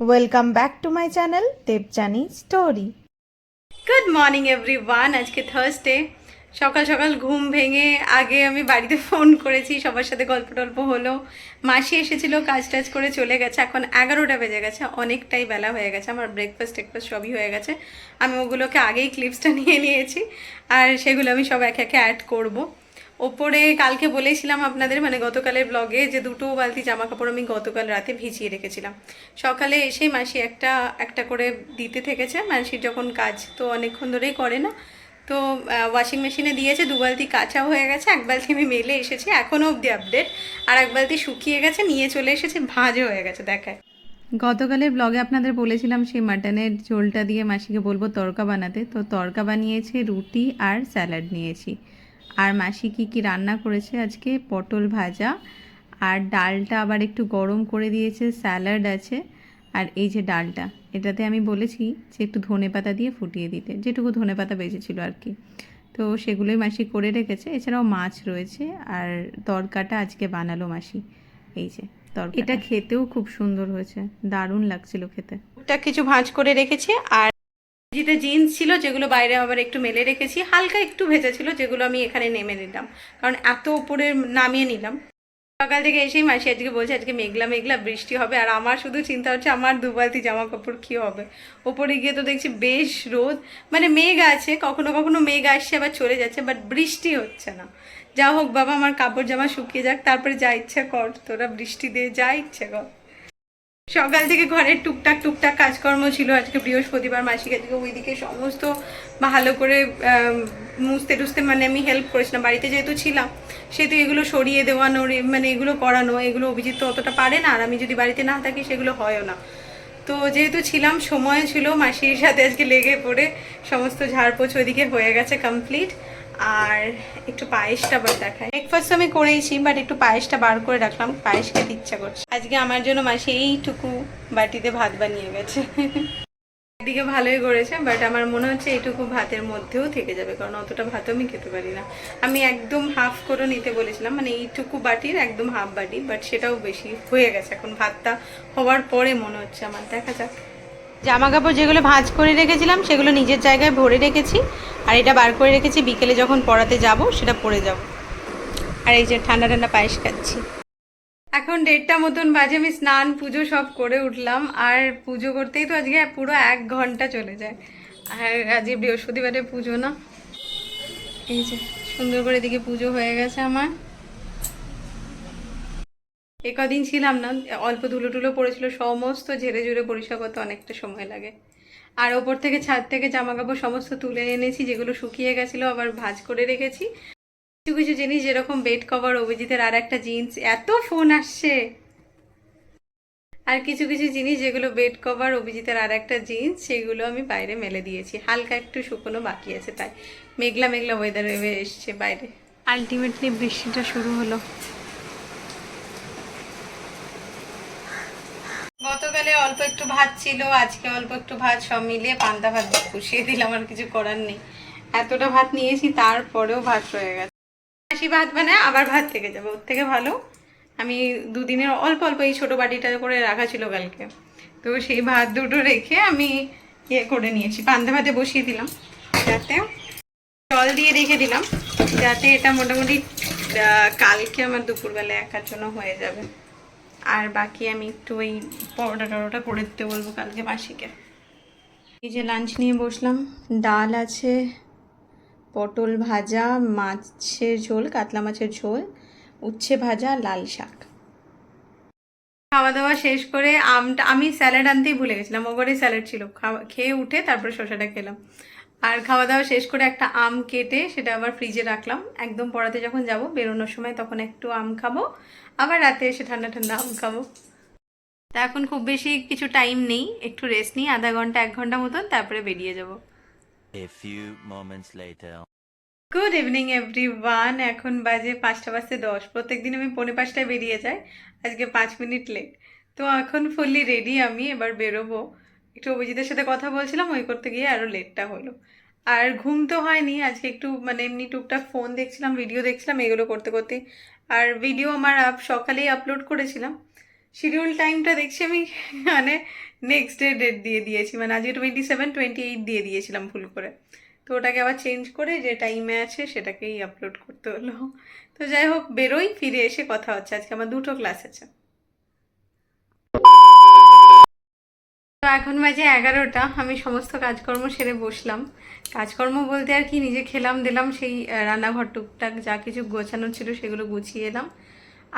Welcome back to my channel Debjani story good morning everyone আজকে Thursday সকাল সকাল ঘুম ভেঙে আগে আমি বাড়িতে ফোন করেছি, সবার সাথে গল্প টল্প হলো। মাসি এসেছিল, কাজ টাজ করে চলে গেছে। এখন এগারোটা বেজে গেছে, অনেকটাই বেলা হয়ে গেছে। আমার ব্রেকফাস্ট টেকফাস্ট সবই হয়ে গেছে। আমি ওগুলোকে আগেই ক্লিপসটা নিয়ে নিয়েছি, আর সেগুলো আমি সব একে একে অ্যাড করব। ওপরে কালকে বলেছিলাম আপনাদের মানে গতকালের ব্লগে যে দুটো বালতি জামা কাপড় আমি গতকাল রাতে ভিজিয়ে রেখেছিলাম। সকালে এসেই মাসি একটা একটা করে দিতে থেকেছে। মাসির যখন কাজ তো অনেকক্ষণ ধরেই করে না। তো ওয়াশিং মেশিনে দিয়েছে, দু বালতি কাঁচা হয়ে গেছে, এক বালতি আমি মেলে এসেছি এখনও অবধি আপডেট আর এক বালতি শুকিয়ে গেছে, নিয়ে চলে এসেছে ভাঁজও হয়ে গেছে, দেখায়। গতকালের ব্লগে আপনাদের বলেছিলাম, সেই মাটনের ঝোলটা দিয়ে মাসিকে বলব তরকা বানাতে। তো তরকা বানিয়েছি, রুটি আর স্যালাড নিয়েছি। আর মাসি কি কি রান্না করেছে? আজকে পটল ভাজা আর ডালটা আবার একটু গরম করে দিয়েছে স্যালাড আছে। আর এই যে ডালটা এটাতে আমি বলেছি যে একটু ধনে পাতা দিয়ে ফুটিয়ে দিতে যেটুকু ধনে পাতা বেঁচেছিল আর কি। তো সেগুলোই মাসি করে রেখেছে। এছাড়াও মাছ রয়েছে আর তরকাটা আজকে বানালো মাসি। এই যে তরকা এটা খেতেও খুব সুন্দর হয়েছে। দারুণ লাগছিল খেতে। ওটা কিছু ভাঁজ করে রেখেছে আর যেটা জিন্স ছিল, যেগুলো বাইরে আবার একটু মেলে রেখেছি। হালকা একটু ভেজা ছিল, যেগুলো আমি এখানে নেমে নিলাম। কারণ এত উপরে নামিয়ে নিলাম। সকাল থেকে এসেই মাসি আজকে বলছে, আজকে মেঘলা মেঘলা, বৃষ্টি হবে। আর আমার শুধু চিন্তা হচ্ছে, আমার দুবালতি জামা কাপড় কী হবে? ওপরে গিয়ে তো দেখছি বেশ রোদ। মানে মেঘ আছে, কখনো কখনো মেঘ আসছে, আবার চলে যাচ্ছে বাট বৃষ্টি হচ্ছে না। যা হোক, বাবা, আমার কাপড় জামা শুকিয়ে যাক, তারপরে যা ইচ্ছা কর, তোরা বৃষ্টি দিয়ে যা ইচ্ছে কর। সকাল থেকে ঘরের টুকটাক টুকটাক কাজকর্ম ছিল। আজকে বৃহস্পতিবার মাসিক আজকে ওইদিকে সমস্ত ভালো করে মুছতে টুছতে মানে আমি হেল্প করেছিলাম। বাড়িতে যেহেতু ছিলাম, সেহেতু এগুলো সরিয়ে দেওয়ানো মানে এগুলো করানো, এগুলো অভিজিৎ তো অতটা পারে না। আর আমি যদি বাড়িতে না থাকি, সেগুলো হয়ও না। তো যেহেতু ছিলাম, সময় ছিল মাসির সাথে আজকে লেগে পড়ে, সমস্ত ঝাড়পোছ ওইদিকে হয়ে গেছে কমপ্লিট আর একটু পায়েসটা আবার দেখায় ব্রেকফাস্ট আমি করেইছি বাট একটু পায়েসটা বার করে রাখলাম। পায়েস খেতে ইচ্ছা করছে। আজকে আমার জন্য মাসি এইটুকু বাটিতে ভাত বানিয়ে গেছে। একদিকে ভালোই করেছে বাট আমার মনে হচ্ছে এইটুকু ভাতের মধ্যেও থেকে যাবে, কারণ অতটা ভাতও আমি খেতে পারি না। আমি একদম হাফ করে নিতে বলেছিলাম মানে এইটুকু বাটির একদম হাফ বাটি বাট সেটাও বেশি হয়ে গেছে। এখন ভাতটা হওয়ার পরে মনে হচ্ছে আমার। দেখা যাক। জামা কাপড় যেগুলো ভাঁজ করে রেখেছিলাম, সেগুলো নিজের জায়গায় ভরে রেখেছি। আর এটা বার করে রেখেছি, বিকেলে যখন পড়াতে যাব, সেটা পরে যাব। আর এই যে ঠান্ডা ঠান্ডা পায়েস খাচ্ছি। এখন দেড়টা মতন বাজে, আমি স্নান, পুজো সব করে উঠলাম। আর পুজো করতেই তো আজকে পুরো এক ঘণ্টা চলে যায়। আর আজকে বৃহস্পতিবারে পুজো না। এই যে সুন্দর করে দিকে পুজো হয়ে গেছে আমার। এ কদিন ছিলাম না, অল্প ধুলো টুলো পড়েছিল, সমস্ত ঝেড়ে ঝুড়ে পরিষ্কার করতে অনেকটা সময় লাগে। আর ওপর থেকে ছাদ থেকে জামা কাপড় সমস্ত তুলে এনেছি, যেগুলো শুকিয়ে গেছিল আবার ভাঁজ করে রেখেছি। কিছু কিছু জিনিস যেরকম বেড কভার, অভিজিতের আর একটা জিন্স, এত ফোন আসছে। আর কিছু কিছু জিনিস যেগুলো বেড কভার, অভিজিতের আর একটা জিন্স, সেগুলো আমি বাইরে মেলে দিয়েছি। হালকা একটু শুকনো বাকি আছে তাই। মেঘলা মেঘলা ওয়েদার এসছে বাইরে। আলটিমেটলি বৃষ্টিটা শুরু হলো। গতকালে অল্প একটু ভাত ছিল, আজকে অল্প একটু ভাত সব মিলিয়ে পান্তা ভাত পুষিয়ে দিলাম, আর কিছু করার নেই। এতটা ভাত নিয়েছি, তারপরেও ভাত রয়ে গেছে। হাসি ভাত মানে আবার ভাত থেকে যাবে, ওর থেকে ভালো। আমি দুদিনের অল্প অল্প এই ছোটো বাটিটা করে রাখা ছিল কালকে। তো সেই ভাত দুটো রেখে আমি ইয়ে করে নিয়েছি, পান্তা ভাতে বসিয়ে দিলাম, যাতে জল দিয়ে রেখে দিলাম, যাতে এটা মোটামুটি কালকে আমার দুপুরবেলা একার জন্য হয়ে যাবে। আর বাকি আমি একটু ওই পরোটা টরোটা করে দিতে বলব কালকে মাসিকে। এই যে লাঞ্চ নিয়ে বসলাম, ডাল আছে, পটল ভাজা, মাছের ঝোল, কাতলা মাছের ঝোল, উচ্ছে ভাজা, লাল শাক। খাওয়া দাওয়া শেষ করে আমটা, আমি স্যালাড আনতেই ভুলে গেছিলাম ওগরে স্যালাড ছিল। খাওয়া, খেয়ে উঠে তারপরে শসাটা খেলাম। আর খাওয়া দাওয়া শেষ করে একটা আম কেটে সেটা আবার ফ্রিজে রাখলাম। একদম পড়াতে যখন যাব বেরোনোর সময় তখন একটু আম খাব। আবার রাতে এসে ঠান্ডা ঠান্ডা আম খাব। তা এখন খুব বেশি কিছু টাইম নেই একটু রেস্ট নিই আধা ঘণ্টা এক ঘণ্টা মতন তারপরে বেরিয়ে যাব. গুড ইভিনিং এভরি ওয়ান এখন বাজে পাঁচটা বাজতে দশ। প্রত্যেক দিন আমি পৌনে পাঁচটায় বেরিয়ে যাই। আজকে পাঁচ মিনিট লেট তো এখন ফুললি রেডি আমি এবার বেরোবো। একটু অভিজিতের সাথে কথা বলছিলাম, ওই করতে গিয়ে আরও লেটটা হলো। আর ঘুম তো হয়নি, আজকে একটু মানে এমনি টুকটাক ফোন দেখছিলাম ভিডিও দেখছিলাম, এগুলো করতে করতে আর ভিডিও আমার আপ সকালেই আপলোড করেছিলাম। শিডিউল টাইমটা দেখছি আমি মানে নেক্সট ডে ডেট দিয়ে দিয়েছি। মানে আজকে টোয়েন্টি সেভেন টোয়েন্টি এইট দিয়ে দিয়েছিলাম ভুল করে। তো ওটাকে আবার চেঞ্জ করে যে টাইমে আছে, সেটাকেই আপলোড করতে হলো। তো যাই হোক, বেরোই, ফিরে এসে কথা হচ্ছে। আজকে আমার দুটো ক্লাস আছে। তো এখন বাজে এগারোটা, আমি সমস্ত কাজকর্ম সেরে বসলাম। কাজকর্ম বলতে আর কি, নিজে খেলাম দিলাম সেই রান্নাঘর টুকটাক যা কিছু গোছানো ছিল সেগুলো গুছিয়ে এলাম।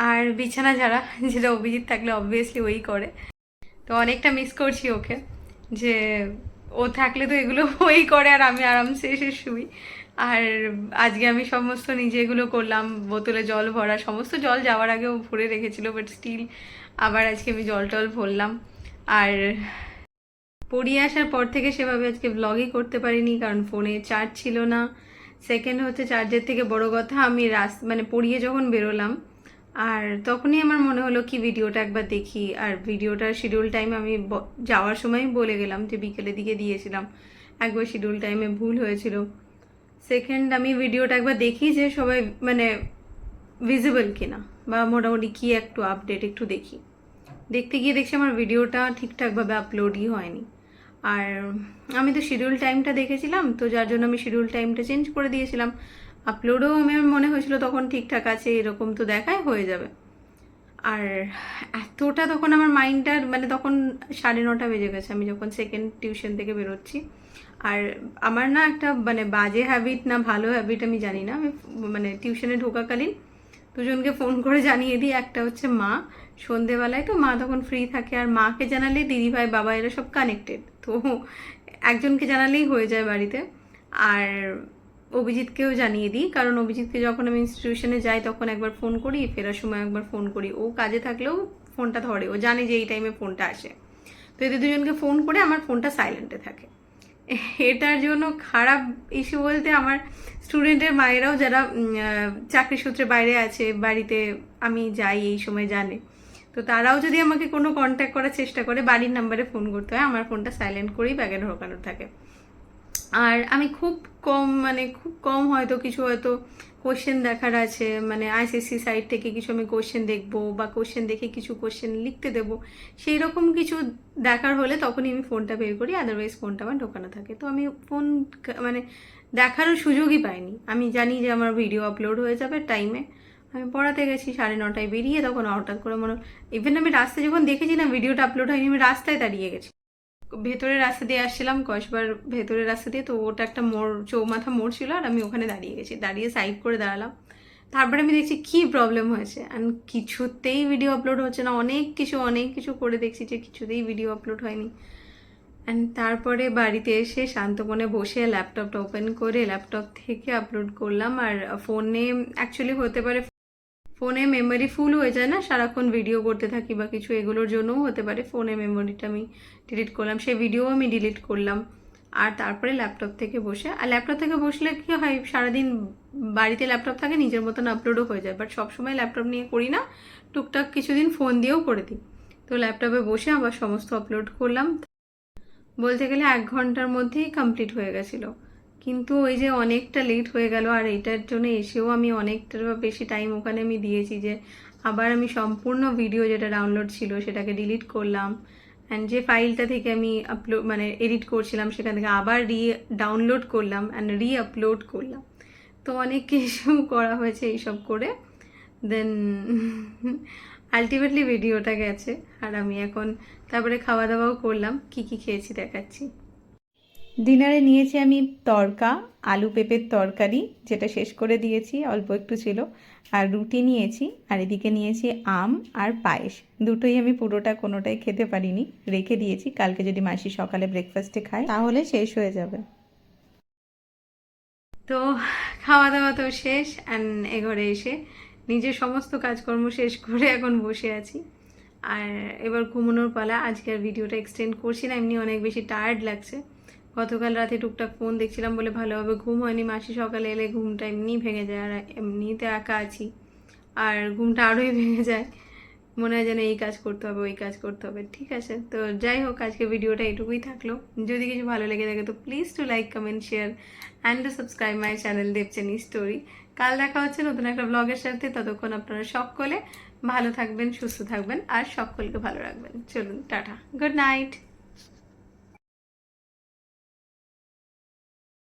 আর বিছানা যারা, যেটা অভিজিৎ থাকলে অবভিয়াসলি ওই করে। তো অনেকটা মিস করছি ওকে, যে ও থাকলে তো এগুলো ওই করে আর আমি আরামসে এসে শুই। আর আজকে আমি সমস্ত নিজে এগুলো করলাম, বোতলে জল ভরা, সমস্ত জল যাওয়ার আগেও ভরে রেখেছিল বাট স্টিল আবার আজকে আমি জল টল ভরলাম। আর পড়িয়ে আসার পর থেকে সেভাবে আজকে ব্লগই করতে পারিনি, কারণ ফোনে চার্জ ছিল না। সেকেন্ড হচ্ছে চার্জের থেকে বড় কথা, আমি রাস মানে পড়িয়ে যখন বেরোলাম, আর তখনই আমার মনে হলো কি ভিডিওটা একবার দেখি। আর ভিডিওটার শিডিউল টাইম আমি যাওয়ার সময় বলে গেলাম যে বিকেলের দিকে দিয়েছিলাম। একবার শিডিউল টাইমে ভুল হয়েছিল। সেকেন্ড আমি ভিডিওটা একবার দেখি যে সবাই মানে ভিজিবল কিনা, বা মোটামুটি কি একটু আপডেট একটু দেখি। দেখতে গিয়ে দেখছি আমার ভিডিওটা ঠিকঠাকভাবে আপলোডই হয়নি। আর আমি তো শিডিউল টাইমটা দেখেছিলাম, তো যার জন্য আমি শিডিউল টাইমটা চেঞ্জ করে দিয়েছিলাম। আপলোডও আমার মনে হয়েছিল তখন ঠিকঠাক আছে, এরকম তো দেখায়, হয়ে যাবে। আর এতটা তখন আমার মাইন্ডটার মানে তখন সাড়ে নটা বেজে গেছে, আমি যখন সেকেন্ড টিউশন থেকে বেরোচ্ছি। আর আমার না একটা মানে বাজে হ্যাবিট না ভালো হ্যাবিট আমি জানি না, আমি মানে টিউশনে ঢোকাকালীন দুজনকে ফোন করে জানিয়ে দিই, একটা হচ্ছে মা, সন্ধেবেলায় তো মা তখন ফ্রি থাকে, আর মাকে জানালে দিদি ভাই বাবা এরা সব কানেক্টেড তো একজনকে জানালেই হয়ে যায় বাড়িতে। আর অভিজিৎকেও জানিয়ে দিই, কারণ অভিজিৎকে যখন আমি ইনস্টিটিউশনে যাই তখন একবার ফোন করি, ফেরার সময় একবার ফোন করি। ও কাজে থাকলেও ফোনটা ধরে, ও জানে যে এই টাইমে ফোনটা আসে। তো এদের দুজনকে ফোন করে আমার ফোনটা সাইলেন্টে থাকে। এটার জন্য খারাপ ইস্যু বলতে আমার স্টুডেন্টের মায়েরাও যারা চাকরি সূত্রে বাইরে আছে, বাড়িতে আমি যাই, এই সময় জানে। তো তারাও যদি আমাকে কোনো কন্ট্যাক্ট করার চেষ্টা করে, বাড়ির নাম্বারে ফোন করতে হয়, আমার ফোনটা সাইলেন্ট করেই ব্যাগে ঢোকানো থাকে। আর আমি খুব কম মানে খুব কম হয়তো কিছু হয়তো কোশ্চেন দেখার আছে মানে আইসিসি সাইট থেকে কিছু আমি কোশ্চেন দেখব বা কোশ্চেন দেখে কিছু কোশ্চেন লিখতে দেবো সেই রকম কিছু দেখার হলে তখনই আমি ফোনটা বের করি আদারওয়াইজ ফোনটা আমার ঢোকানো থাকে। তো আমি ফোন মানে দেখারও সুযোগই পাইনি। আমি জানি যে আমার ভিডিও আপলোড হয়ে যাবে টাইমে আমি পড়াতে গেছি সাড়ে নটায় বেরিয়ে তখন হঠাৎ করে মনে ইভেন আমি রাস্তায় যখন দেখেছি না ভিডিওটা আপলোড হয়নি, আমি রাস্তায় দাঁড়িয়ে গেছি। ভেতরের রাস্তা দিয়ে আসছিলাম কসবার ভেতরের রাস্তা দিয়ে, তো ওটা একটা মোড়, চৌমাথা মোড় ছিল আর আমি ওখানে দাঁড়িয়ে গেছি। দাঁড়িয়ে সাইড করে দাঁড়ালাম। তারপরে আমি দেখছি কি প্রবলেম হয়েছে। অ্যান্ড কিছুতেই ভিডিও আপলোড হচ্ছে না। অনেক কিছু অনেক কিছু করে দেখছি যে কিছুতেই ভিডিও আপলোড হয়নি। অ্যান্ড তারপরে বাড়িতে এসে শান্ত মনে বসে ল্যাপটপটা ওপেন করে ল্যাপটপ থেকে আপলোড করলাম। আর ফোনে অ্যাকচুয়ালি হতে পারে ফোনে মেমোরি ফুল হয়ে যায় না, সারাক্ষণ ভিডিও করতে থাকি বা কিছু, এগুলোর জন্যও হতে পারে। ফোনে মেমোরিটা আমি ডিলিট করলাম, সেই ভিডিও আমি ডিলিট করলাম। আর তারপরে ল্যাপটপ থেকে বসে, আর ল্যাপটপ থেকে বসলে কি হয়, সারাদিন বাড়িতে ল্যাপটপ থাকে, নিজের মতন আপলোডও হয়ে যায়। বাট সবসময় ল্যাপটপ নিয়ে করি না, টুকটাক কিছুদিন ফোন দিয়েও করে দিই। তো ল্যাপটপে বসে আবার সমস্ত আপলোড করলাম। বলতে গেলে এক ঘণ্টার মধ্যেই কমপ্লিট হয়ে গেছিল। কিন্তু ওই যে অনেকটা লেট হয়ে গেল আর এটার জন্য এসেও আমি অনেকটা বেশি টাইম ওখানে আমি দিয়েছি যে আবার আমি সম্পূর্ণ ভিডিও যেটা ডাউনলোড ছিল সেটাকে ডিলিট করলাম অ্যান্ড যে ফাইলটা থেকে আমি আপলোড মানে এডিট করছিলাম সেখান থেকে আবার রি ডাউনলোড করলাম অ্যান্ড রি আপলোড করলাম। তো অনেক কিছু করা হয়েছে এইসব করে। দেন আলটিমেটলি ভিডিওটা গেছে আর আমি এখন তারপরে খাওয়া দাওয়াও করলাম, কি কি খেয়েছি দেখাচ্ছি। ডিনারে নিয়েছি আমি তরকা, আলু পেঁপের তরকারি, যেটা শেষ করে দিয়েছি, অল্প একটু ছিল। আর রুটি নিয়েছি, আর এদিকে নিয়েছি আম আর পায়েস। দুটোই আমি পুরোটা কোনোটাই খেতে পারিনি, রেখে দিয়েছি। কালকে যদি মাসি সকালে ব্রেকফাস্টে খায়, তাহলে শেষ হয়ে যাবে। তো খাওয়া দাওয়া তো শেষ অ্যান্ড এঘরে এসে নিজের সমস্ত কাজকর্ম শেষ করে এখন বসে আছি। আর এবার ঘুমানোর পালা, আজকের ভিডিওটা এক্সটেন্ড করছি না, এমনি অনেক বেশি টায়ার্ড লাগছে। গতকাল রাতে টুকটাক ফোন দেখছিলাম বলে ভালোভাবে ঘুম হয়নি। মাসি সকালে এলে ঘুমটা এমনি ভেঙে যায় আর এমনিতে একা আছি। আর ঘুমটা আরোই ভেঙে যায়। মনে হয় যেন এই কাজ করতে হবে, ওই কাজ করতে হবে। ঠিক আছে, তো যাই হোক, আজকে ভিডিওটা এটুকুই থাকল। যদি কিছু ভালো লেগে থাকে তো please to like comment share and subscribe my channel Debjani story কাল দেখা হচ্ছে নতুন একটা ব্লগের সাথে। ততক্ষণ আপনারা সকলে ভালো থাকবেন, সুস্থ থাকবেন আর সকলকে ভালো রাখবেন। চলুন, টাটা গুড নাইট